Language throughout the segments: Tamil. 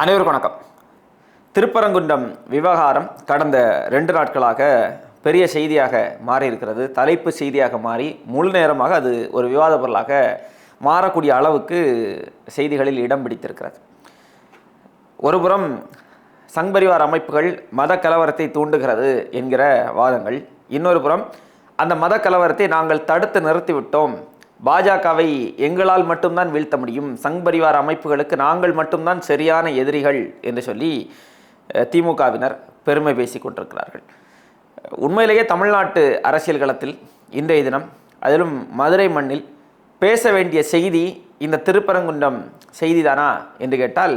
அனைவருக்கும் வணக்கம். திருப்பரங்குன்றம் விவகாரம் கடந்த ரெண்டு நாட்களாக பெரிய செய்தியாக மாறி இருக்கிறது தலைப்பு செய்தியாக மாறி முழு நேரமாக அது ஒரு விவாத பொருளாக மாறக்கூடிய அளவுக்கு செய்திகளில் இடம் பிடித்திருக்கிறது. ஒருபுறம் சங்பரிவார் அமைப்புகள் மத கலவரத்தை தூண்டுகிறது என்கிற வாதங்கள். இன்னொரு புறம் அந்த மத கலவரத்தை நாங்கள் தடுத்து நிறுத்திவிட்டோம் பாஜகவை எங்களால் மட்டும்தான் வீழ்த்த முடியும். சங் பரிவார் அமைப்புகளுக்கு நாங்கள் மட்டும்தான் சரியான எதிரிகள் என்று சொல்லி திமுகவினர் பெருமை பேசி கொண்டிருக்கிறார்கள். உண்மையிலேயே தமிழ்நாட்டு அரசியல் களத்தில் இன்றைய தினம் அதிலும் மதுரை மண்ணில் பேச வேண்டிய செய்தி இந்த திருப்பரங்குன்றம் செய்திதானா என்று கேட்டால்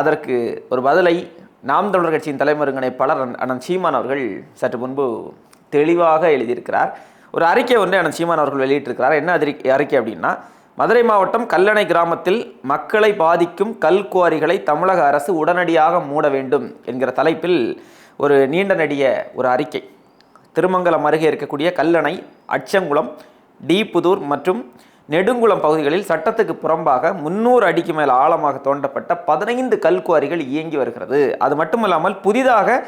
அதற்கு ஒரு பதிலை நாம் தமிழர் கட்சியின் தலைமருங்கிணைப்பாளர் பலர் அண்ணன் சீமான் அவர்கள் சற்று முன்பு தெளிவாக எழுதியிருக்கிறார். ஒரு அறிக்கை ஒன்றை அண்ணன் சீமான் அவர்கள் வெளியிட்டிருக்கிறார். என்ன அறிக்கை அறிக்கை அப்படின்னா மதுரை மாவட்டம் கல்லணை கிராமத்தில் மக்களை பாதிக்கும் கல்குவாரிகளை தமிழக அரசு உடனடியாக மூட வேண்டும் என்கிற தலைப்பில் ஒரு நீண்ட நெடிய ஒரு அறிக்கை. திருமங்கலம் அருகே இருக்கக்கூடிய கல்லணை அச்சங்குளம் டீப்புதூர் மற்றும் நெடுங்குளம் பகுதிகளில் சட்டத்துக்கு புறம்பாக முன்னூறு அடிக்கு மேல் ஆழமாக தோண்டப்பட்ட பதினைந்து கல்குவாரிகள் இயங்கி வருகிறது. அது மட்டுமல்லாமல் புதிதாக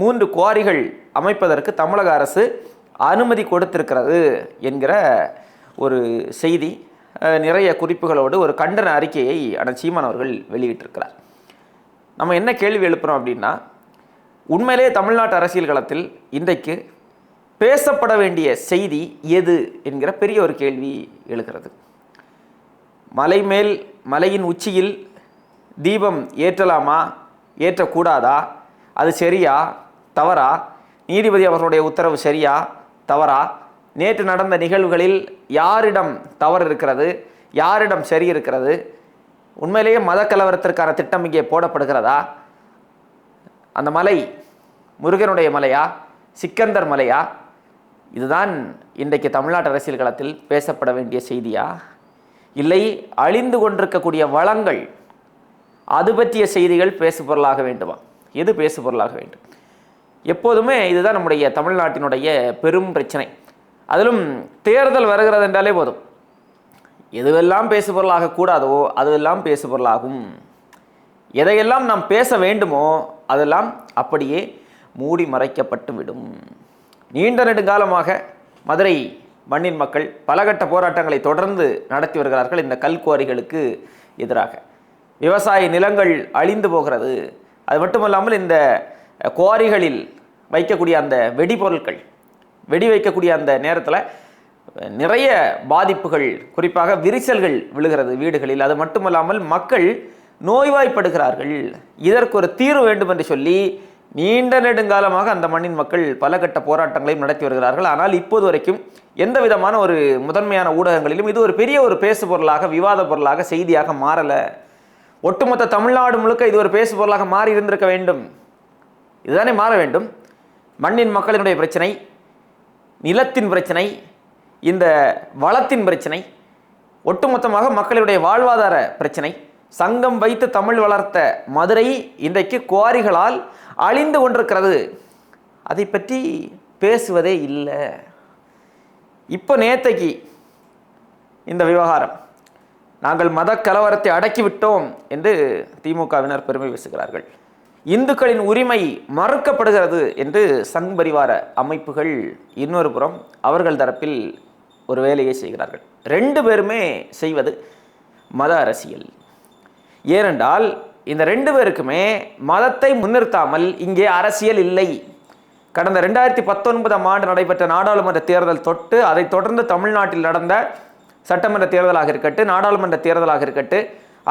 மூன்று குவாரிகள் அமைப்பதற்கு தமிழக அரசு அனுமதி கொடுத்திருக்கிறது என்கிற ஒரு செய்தி நிறைய குறிப்புகளோடு ஒரு கண்டன அறிக்கையை அண்ணன் சீமான் அவர்கள் வெளியிட்டிருக்கிறார். நம்ம என்ன கேள்வி எழுப்புறோம் அப்படின்னா உண்மையிலே தமிழ்நாட்டு அரசியல் களத்தில் இன்றைக்கு பேசப்பட வேண்டிய செய்தி எது என்கிற பெரிய ஒரு கேள்வி எழுகிறது. மலை மேல் மலையின் உச்சியில் தீபம் ஏற்றலாமா? ஏற்றக்கூடாதா? அது சரியா? தவறா? நீதிபதி அவர்களுடைய உத்தரவு சரியா? தவறா? நேற்று நடந்த நிகழ்வுகளில் யாரிடம் தவறு இருக்கிறது யாரிடம் சரி இருக்கிறது உண்மையிலேயே மத கலவரத்திற்கான திட்டம் இங்கே போடப்படுகிறதா? அந்த மலை முருகனுடைய மலையா? சிக்கந்தர் மலையா? இதுதான் இன்றைக்கு தமிழ்நாட்டு அரசியல் களத்தில் பேசப்பட வேண்டிய செய்தியா? இல்லை அழிந்து கொண்டிருக்கக்கூடிய வளங்கள் அது பற்றிய செய்திகள் பேசுபொருளாக வேண்டுமா? எது பேசுபொருளாக வேண்டும்? எப்போதுமே இதுதான் நம்முடைய தமிழ்நாட்டினுடைய பெரும் பிரச்சனை. அதிலும் தேர்தல் வருகிறது என்றாலே போதும். எதுவெல்லாம் பேசுபொருளாக கூடாதோ அதுவெல்லாம் பேசு பொருளாகும் எதையெல்லாம் நாம் பேச வேண்டுமோ அதெல்லாம் அப்படியே மூடி மறைக்கப்பட்டு விடும். நீண்ட நெடுங்காலமாக மதுரை மண்ணின் மக்கள் பலகட்ட போராட்டங்களை தொடர்ந்து நடத்தி வருகிறார்கள் இந்த கல்குவாரிகளுக்கு எதிராக. விவசாய நிலங்கள் அழிந்து போகிறது. அது மட்டுமல்லாமல் இந்த குவாரிகளில் வைக்கக்கூடிய அந்த வெடிபொருட்கள் வெடி வைக்கக்கூடிய அந்த நேரத்தில் நிறைய பாதிப்புகள் குறிப்பாக விரிசல்கள் விழுகிறது வீடுகளில். அது மட்டுமல்லாமல் மக்கள் நோய்வாய்ப்படுகிறார்கள். இதற்கு ஒரு தீர்வு வேண்டும் என்று சொல்லி நீண்ட நெடுங்காலமாக அந்த மண்ணின் மக்கள் பல கட்ட போராட்டங்களையும் நடத்தி வருகிறார்கள். ஆனால் இப்போது வரைக்கும் எந்த விதமான ஒரு முதன்மையான ஊடகங்களிலும் இது ஒரு பெரிய ஒரு பேசு பொருளாக விவாத பொருளாக செய்தியாக மாறலை. ஒட்டுமொத்த தமிழ்நாடு முழுக்க இது ஒரு பேசு பொருளாக மாறி இருந்திருக்க வேண்டும். இதுதானே மாற வேண்டும்? மண்ணின் மக்களினுடைய பிரச்சனை நிலத்தின் பிரச்சனை இந்த வளத்தின் பிரச்சனை ஒட்டுமொத்தமாக மக்களுடைய வாழ்வாதார பிரச்சனை சங்கம் வைத்து தமிழ் வளர்த்த மதுரை இன்றைக்கு குவாரிகளால் அழிந்து கொண்டிருக்கிறது. அதை பற்றி பேசுவதே இல்லை. இப்போ நேத்தைக்கு இந்த விவகாரம். நாங்கள் மத கலவரத்தை அடக்கிவிட்டோம் என்று திமுகவினர் பெருமை பேசுகிறார்கள் இந்துக்களின் உரிமை மறுக்கப்படுகிறது என்று சங் பரிவார அமைப்புகள் இன்னொரு புறம் அவர்கள் தரப்பில் ஒரு வேலையை செய்கிறார்கள். ரெண்டு பேருமே செய்வது மத அரசியல். ஏனென்றால் இந்த ரெண்டு பேருக்குமே மதத்தை முன்னிறுத்தாமல் இங்கே அரசியல் இல்லை. கடந்த ரெண்டாயிரத்தி பத்தொன்பதாம் ஆண்டு நடைபெற்ற நாடாளுமன்ற தேர்தல் தொட்டு அதைத் தொடர்ந்து தமிழ்நாட்டில் நடந்த சட்டமன்ற தேர்தலாக இருக்கட்டு நாடாளுமன்ற தேர்தலாக இருக்கட்டு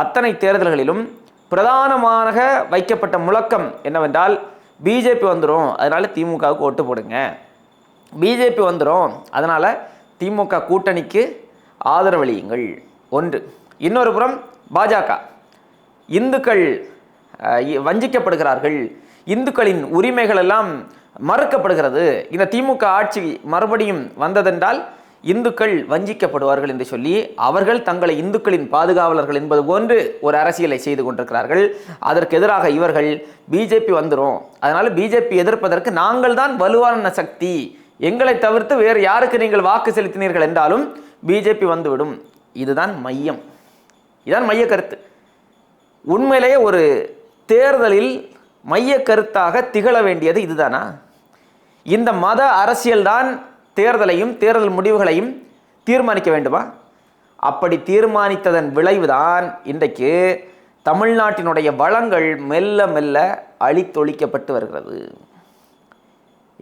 அத்தனை தேர்தல்களிலும் பிரதானமாக வைக்கப்பட்ட முழக்கம் என்னவென்றால் பிஜேபி வந்துடும் அதனால் திமுகவுக்கு ஓட்டு போடுங்க. பிஜேபி வந்துடும் அதனால் திமுக கூட்டணிக்கு ஆதரவளியுங்கள். ஒன்று. இன்னொரு புறம் பாஜக. இந்துக்கள் வஞ்சிக்கப்படுகிறார்கள். இந்துக்களின் உரிமைகள் எல்லாம் மறுக்கப்படுகிறது. இந்த திமுக ஆட்சி மறுபடியும் வந்ததென்றால் இந்துக்கள் வஞ்சிக்கப்படுவார்கள் என்று சொல்லி அவர்கள் தங்களை இந்துக்களின் பாதுகாவலர்கள் என்பது போன்று ஒரு அரசியலை செய்து கொண்டிருக்கிறார்கள். அதற்கு எதிராக இவர்கள் பிஜேபி வந்துடும் அதனால பிஜேபி எதிர்ப்பதற்கு நாங்கள் தான் வலுவான சக்தி. எங்களை தவிர்த்து வேறு யாருக்கு நீங்கள் வாக்கு செலுத்தினீர்கள் என்றாலும் பிஜேபி வந்துவிடும். இதுதான் மையம். இதுதான் மைய கருத்து. உண்மையிலேயே ஒரு தேர்தலில் மைய கருத்தாக திகழ வேண்டியது இதுதானா? இந்த மத அரசியல்தான் தேர்தலையும் தேர்தல் முடிவுகளையும் தீர்மானிக்க வேண்டுமா? அப்படி தீர்மானித்ததன் விளைவுதான் இன்றைக்கு தமிழ்நாட்டினுடைய வளங்கள் மெல்ல மெல்ல அழித்தொழிக்கப்பட்டு வருகிறது.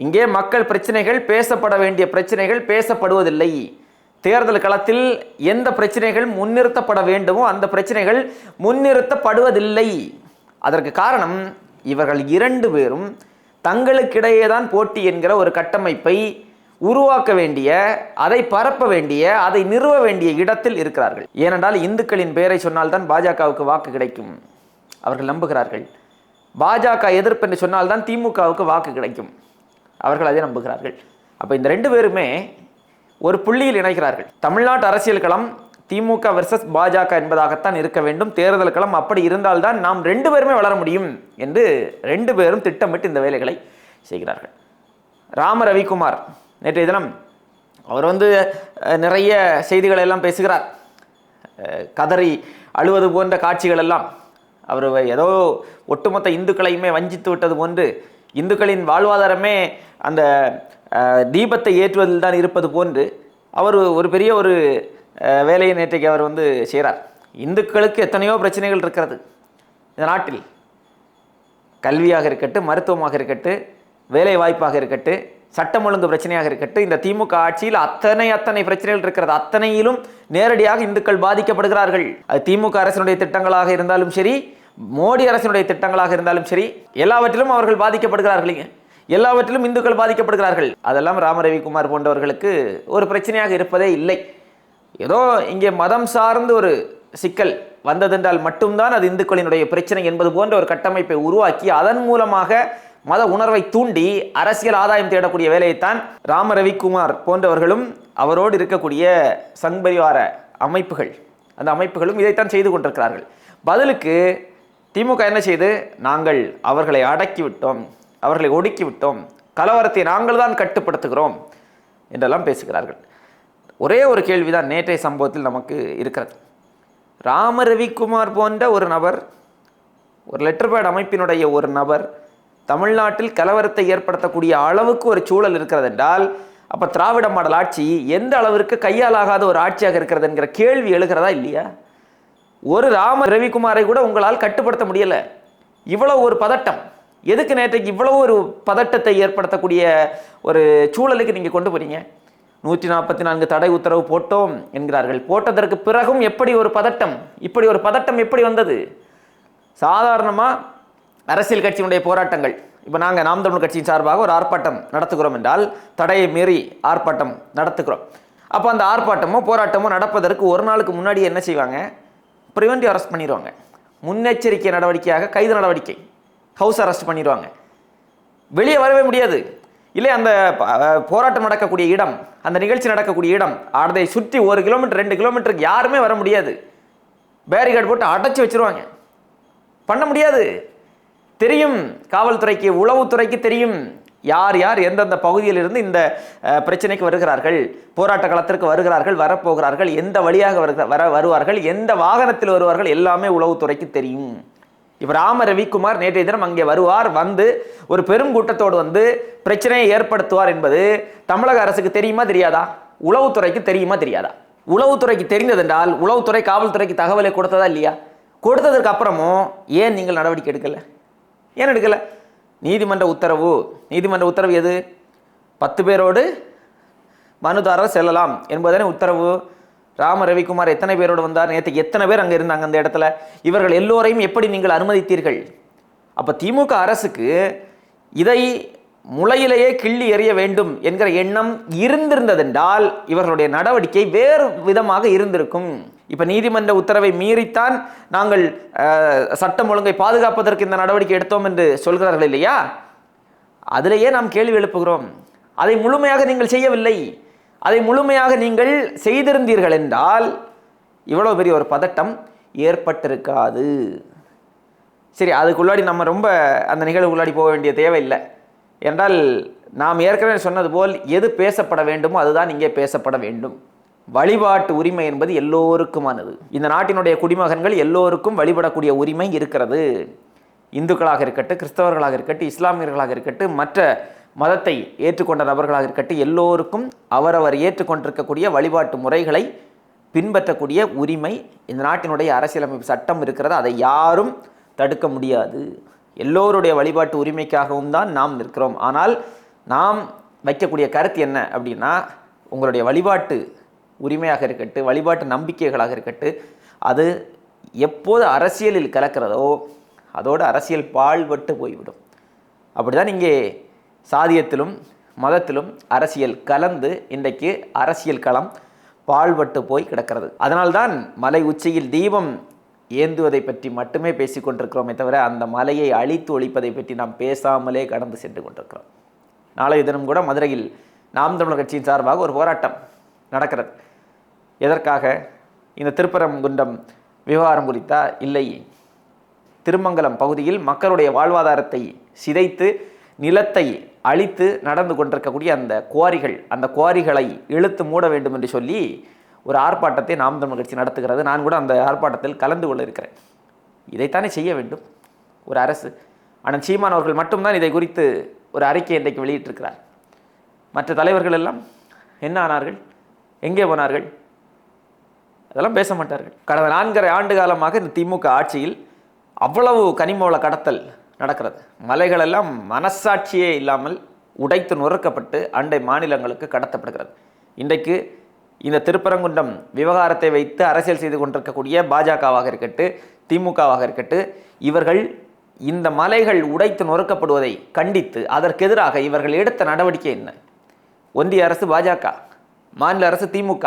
இங்கே மக்கள் பிரச்சனைகள் பேசப்பட வேண்டிய பிரச்சனைகள் பேசப்படுவதில்லை. தேர்தல் களத்தில் எந்த பிரச்சனைகள் முன்னிறுத்தப்பட வேண்டுமோ அந்த பிரச்சனைகள் முன்னிறுத்தப்படுவதில்லை. அதற்கு காரணம் இவர்கள் இரண்டு பேரும் தங்களுக்கிடையே தான் போட்டி என்கிற ஒரு கட்டமைப்பை உருவாக்க வேண்டிய அதை பரப்ப வேண்டிய அதை நிறுவ வேண்டிய இடத்தில் இருக்கிறார்கள். ஏனென்றால் இந்துக்களின் பெயரை சொன்னால்தான் பாஜகவுக்கு வாக்கு கிடைக்கும். அவர்கள் நம்புகிறார்கள். பாஜக எதிர்ப்பு என்று சொன்னால்தான் திமுகவுக்கு வாக்கு கிடைக்கும். அவர்கள் அதை நம்புகிறார்கள். அப்போ இந்த ரெண்டு பேருமே ஒரு புள்ளியில் இணைகிறார்கள். தமிழ்நாட்டு அரசியல் களம் திமுக வெர்சஸ் பாஜக என்பதாகத்தான் இருக்க வேண்டும். தேர்தல் களம் அப்படி இருந்தால்தான் நாம் ரெண்டு பேருமே வளர முடியும் என்று ரெண்டு பேரும் திட்டமிட்டு இந்த வேலைகளை செய்கிறார்கள். ராம ரவிக்குமார் நேற்றைய தினம் அவர் வந்து நிறைய செய்திகளை எல்லாம் பேசுகிறார். கதறி அழுவது போன்ற காட்சிகள் எல்லாம் அவர் ஏதோ ஒட்டுமொத்த இந்துக்களையுமே வஞ்சித்து விட்டது போன்று இந்துக்களின் வாழ்வாதாரமே அந்த தீபத்தை ஏற்றுவதில் தான் இருப்பது போன்று அவர் ஒரு பெரிய ஒரு வேலையை நேற்றைக்கு அவர் வந்து செய்கிறார். இந்துக்களுக்கு எத்தனையோ பிரச்சனைகள் இருக்கிறது. இந்த நாட்டில் கல்வியாக இருக்கட்டும் மருத்துவமாக இருக்கட்டும் வேலை வாய்ப்பாக இருக்கட்டும் சட்டம் ஒழுங்கு பிரச்சனையாக இருக்கட்டும் இந்த திமுக ஆட்சியில் அத்தனை அத்தனை பிரச்சனைகள் இருக்கிறது. அத்தனையிலும் நேரடியாக இந்துக்கள் பாதிக்கப்படுகிறார்கள். அது திமுக அரசினுடைய திட்டங்களாக இருந்தாலும் சரி மோடி அரசினுடைய திட்டங்களாக இருந்தாலும் சரி எல்லாவற்றிலும் அவர்கள் பாதிக்கப்படுகிறார்கள் எல்லாவற்றிலும் இந்துக்கள் பாதிக்கப்படுகிறார்கள். அதெல்லாம் ராம ரவிக்குமார் போன்றவர்களுக்கு ஒரு பிரச்சனையாக இருப்பதே இல்லை. ஏதோ இங்கே மதம் சார்ந்து ஒரு சிக்கல் வந்ததென்றால் மட்டும்தான் அது இந்துக்களினுடைய பிரச்சனை என்பது போன்ற ஒரு கட்டமைப்பை உருவாக்கி அதன் மூலமாக மத உணர்வை தூண்டி அரசியல் ஆதாயம் தேடக்கூடிய வேலையைத்தான் ராம ரவிக்குமார் போன்றவர்களும் அவரோடு இருக்கக்கூடிய சங் பரிவார அமைப்புகள். அந்த அமைப்புகளும் இதைத்தான் செய்து கொண்டிருக்கிறார்கள். பதிலுக்கு திமுக என்ன செய்து? நாங்கள் அவர்களை அடக்கி விட்டோம் அவர்களை ஒடுக்கிவிட்டோம் கலவரத்தை நாங்கள் தான் கட்டுப்படுத்துகிறோம் என்றெல்லாம் பேசுகிறார்கள். ஒரே ஒரு கேள்விதான் நேற்றைய சம்பவத்தில் நமக்கு இருக்கிறது. ராம ரவிக்குமார் போன்ற ஒரு நபர் ஒரு லெட்டர் பேட் அமைப்பினுடைய ஒரு நபர் தமிழ்நாட்டில் கலவரத்தை ஏற்படுத்தக்கூடிய அளவுக்கு ஒரு சூழல் இருக்கிறது என்றால் அப்போ திராவிட மாடல் ஆட்சி எந்த அளவிற்கு கையாலாகாத ஒரு ஆட்சியாக இருக்கிறது என்கிற கேள்வி எழுகிறதா இல்லையா? ஒரு ராம ரவிக்குமாரை கூட உங்களால் கட்டுப்படுத்த முடியலை. இவ்வளோ ஒரு பதட்டம். எதுக்கு நேற்றைக்கு இவ்வளோ ஒரு பதட்டத்தை ஏற்படுத்தக்கூடிய ஒரு சூழலுக்கு நீங்கள் கொண்டு போறீங்க? நூற்றி நாற்பத்தி நான்கு தடை உத்தரவு போட்டோம் என்கிறார்கள். போட்டதற்கு பிறகும் எப்படி ஒரு பதட்டம்? இப்படி ஒரு பதட்டம் எப்படி வந்தது? சாதாரணமாக அரசியல் கட்சியினுடைய போராட்டங்கள். இப்போ நாங்கள் நாம் தமிழ் கட்சியின் சார்பாக ஒரு ஆர்ப்பாட்டம் நடத்துகிறோம் என்றால் தடையை மீறி ஆர்ப்பாட்டம் நடத்துகிறோம். அப்போ அந்த ஆர்ப்பாட்டமோ போராட்டமோ நடப்பதற்கு ஒரு நாளுக்கு முன்னாடி என்ன செய்வாங்க? ப்ரிவென்டிவ் அரெஸ்ட் பண்ணிடுவாங்க முன்னெச்சரிக்கை நடவடிக்கையாக கைது நடவடிக்கை ஹவுஸ் அரெஸ்ட் பண்ணிடுவாங்க வெளியே வரவே முடியாது. இல்லை அந்த போராட்டம் நடக்கக்கூடிய இடம் அந்த நிகழ்ச்சி நடக்கக்கூடிய இடம் அதை சுற்றி ஒரு கிலோமீட்டர் ரெண்டு கிலோமீட்டருக்கு யாருமே வர முடியாது. பேரிகார்டு போட்டு அடைச்சி வச்சிருவாங்க. பண்ண முடியாது. தெரியும். காவல்துறைக்கு உளவுத்துறைக்கு தெரியும். யார் யார் எந்தெந்த பகுதியில் இருந்து இந்த பிரச்சனைக்கு வருகிறார்கள் போராட்ட களத்திற்கு வருகிறார்கள் வரப்போகிறார்கள் எந்த வழியாக வருக வர வருவார்கள் எந்த வாகனத்தில் வருவார்கள் எல்லாமே உளவுத்துறைக்கு தெரியும். இப்போ ராம ரவிக்குமார் நேற்றைய தினம் அங்கே வருவார் வந்து ஒரு பெரும் கூட்டத்தோடு வந்து பிரச்சனையை ஏற்படுத்துவார் என்பது தமிழக அரசுக்கு தெரியுமா தெரியாதா? உளவுத்துறைக்கு தெரியுமா தெரியாதா? உளவுத்துறைக்கு தெரிந்ததென்றால் உளவுத்துறை காவல்துறைக்கு தகவலை கொடுத்ததா இல்லையா? கொடுத்ததற்கு அப்புறமும் ஏன் நீங்கள் நடவடிக்கை எடுக்கலை? ஏன் எடுக்கலை? நீதிமன்ற உத்தரவு. நீதிமன்ற உத்தரவு எது? பத்து பேரோடு மனுதாரர் செல்லலாம் என்பதனை உத்தரவு. ராம ரவிக்குமார் எத்தனை பேரோடு வந்தார்? நேற்றுக்கு எத்தனை பேர் அங்கே இருந்தாங்க அந்த இடத்துல? இவர்கள் எல்லோரையும் எப்படி நீங்கள் அனுமதித்தீர்கள்? அப்போ திமுக அரசுக்கு இதை முளையிலேயே கிள்ளி எறிய வேண்டும் என்கிற எண்ணம் இருந்திருந்ததென்றால் இவர்களுடைய நடவடிக்கை வேறு விதமாக இருந்திருக்கும். இப்போ நீதிமன்ற உத்தரவை மீறித்தான் நாங்கள் சட்டம் ஒழுங்கை பாதுகாப்பதற்கு இந்த நடவடிக்கை எடுத்தோம் என்று சொல்கிறார்கள் இல்லையா? அதிலேயே நாம் கேள்வி எழுப்புகிறோம். அதை முழுமையாக நீங்கள் செய்யவில்லை. அதை முழுமையாக நீங்கள் செய்திருந்தீர்கள் என்றால் இவ்வளோ பெரிய ஒரு பதட்டம் ஏற்பட்டிருக்காது. சரி அதுக்குள்ளாடி நம்ம ரொம்ப அந்த நிகழ்வுக்குள்ளாடி போக வேண்டிய தேவையில்லை. என்றால் நாம் ஏற்கனவே சொன்னது போல் எது பேசப்பட வேண்டுமோ அதுதான் இங்கே பேசப்பட வேண்டும். வழிபாட்டு உரிமை என்பது எல்லோருக்குமானது. இந்த நாட்டினுடைய குடிமகன்கள் எல்லோருக்கும் வழிபடக்கூடிய உரிமை இருக்கிறது. இந்துக்களாக இருக்கட்டும் கிறிஸ்தவர்களாக இருக்கட்டும் இஸ்லாமியர்களாக இருக்கட்டும் மற்ற மதத்தை ஏற்றுக்கொண்ட நபர்களாக இருக்கட்டும் எல்லோருக்கும் அவரவர் ஏற்றுக்கொண்டிருக்கக்கூடிய வழிபாட்டு முறைகளை பின்பற்றக்கூடிய உரிமை இந்த நாட்டினுடைய அரசியலமைப்பு சட்டம் இருக்கிறது. அதை யாரும் தடுக்க முடியாது. எல்லோருடைய வழிபாட்டு உரிமைக்காகவும் தான் நாம் நிற்கிறோம். ஆனால் நாம் வைக்கக்கூடிய கருத்து என்ன அப்படின்னா உங்களுடைய வழிபாட்டு உரிமையாக இருக்கட்டும் வழிபாட்டு நம்பிக்கைகளாக இருக்கட்டும் அது எப்போது அரசியலில் கலக்கிறதோ அதோடு அரசியல் பாழ்பட்டு போய்விடும். அப்படிதான் இங்கே சாதியத்திலும் மதத்திலும் அரசியல் கலந்து இன்றைக்கு அரசியல் களம் பாழ்பட்டு போய் கிடக்கிறது. அதனால்தான் மலை உச்சியில் தீபம் ஏந்துவதை பற்றி மட்டுமே பேசிக்கொண்டிருக்கிறோமே தவிர அந்த மலையை அழித்து ஒழிப்பதை பற்றி நாம் பேசாமலே கடந்து சென்று கொண்டிருக்கிறோம். நாளைய தினம் கூட மதுரையில் நாம் தமிழர் கட்சியின் சார்பாக ஒரு போராட்டம். நடக்கிறது. எதற்காக? இந்த திருப்பரங்குன்றம் விவகாரம் குறித்தா இல்லை. திருமங்கலம் பகுதியில் மக்களுடைய வாழ்வாதாரத்தை சிதைத்து நிலத்தை அழித்து நடந்து கொண்டிருக்கக்கூடிய அந்த குவாரிகள் அந்த குவாரிகளை இழுத்து மூட வேண்டும் என்று சொல்லி ஒரு ஆர்ப்பாட்டத்தை நாம் தமிழ் கட்சி நடத்துகிறது. நான் கூட அந்த ஆர்ப்பாட்டத்தில் கலந்து கொள்ள இருக்கிறேன். இதைத்தானே செய்ய வேண்டும்? ஒரு அரசு. ஆனால் சீமான் அவர்கள் மட்டும்தான் இதை குறித்து ஒரு அறிக்கை இன்றைக்கு வெளியிட்டிருக்கிறார். மற்ற தலைவர்கள் எல்லாம் என்ன ஆனார்கள்? எங்கே போனார்கள்? அதெல்லாம் பேச மாட்டார்கள். கடந்த நான்கரை ஆண்டு காலமாக இந்த திமுக ஆட்சியில் அவ்வளவு கனிமோள கடத்தல் நடக்கிறது. மலைகளெல்லாம் மனசாட்சியே இல்லாமல் உடைத்து நுறுக்கப்பட்டு அண்டை மாநிலங்களுக்கு கடத்தப்படுகிறது. இன்றைக்கு இந்த திருப்பரங்குன்றம் விவகாரத்தை வைத்து அரசியல் செய்து கொண்டிருக்கக்கூடிய பாஜகவாக இருக்கட்டு திமுகவாக இருக்கட்டு இவர்கள் இந்த மலைகள் உடைத்து நொறுக்கப்படுவதை கண்டித்து அதற்கெதிராக இவர்கள் எடுத்த நடவடிக்கை என்ன? ஒன்றிய அரசு பாஜக மாநில அரசு திமுக.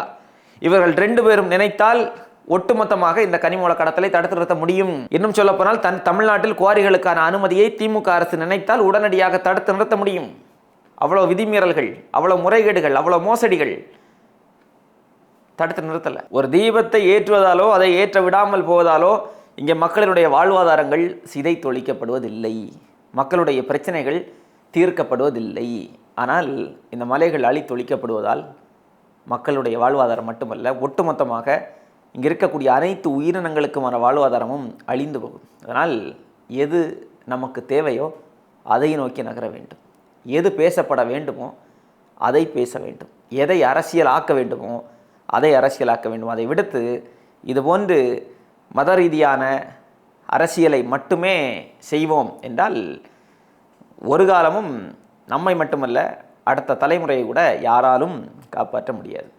இவர்கள் ரெண்டு பேரும் நினைத்தால் ஒட்டுமொத்தமாக இந்த கனிமூல கடத்தலை தடுத்து நிறுத்த முடியும். இன்னும் சொல்லப்போனால் தன் தமிழ்நாட்டில் குவாரிகளுக்கான அனுமதியை திமுக அரசு நினைத்தால் உடனடியாக தடுத்து நிறுத்த முடியும். அவ்வளோ விதிமீறல்கள் அவ்வளோ முறைகேடுகள் அவ்வளோ மோசடிகள் தடுத்து நிறுத்தலை. ஒரு தீபத்தை ஏற்றுவதாலோ அதை ஏற்ற விடாமல் போவதாலோ இங்கே மக்களினுடைய வாழ்வாதாரங்கள் சிதை தொழிக்கப்படுவதில்லை மக்களுடைய பிரச்சனைகள் தீர்க்கப்படுவதில்லை. ஆனால் இந்த மலைகள் அழித்தொழிக்கப்படுவதால் மக்களுடைய வாழ்வாதாரம் மட்டுமல்ல ஒட்டுமொத்தமாக இங்கே இருக்கக்கூடிய அனைத்து உயிரினங்களுக்குமான வாழ்வாதாரமும் அழிந்து போகும். அதனால் எது நமக்கு தேவையோ அதை நோக்கி நகர வேண்டும். எது பேசப்பட வேண்டுமோ அதை பேச வேண்டும். எதை அரசியல் ஆக்க வேண்டுமோ அதை அரசியலாக்க வேண்டும். அதை விடுத்து இது போன்று மத ரீதியான அரசியலை மட்டுமே செய்வோம் என்றால் ஒரு காலமும் நம்மை மட்டுமல்ல அடுத்த தலைமுறையை கூட யாராலும் காப்பாற்ற முடியாது.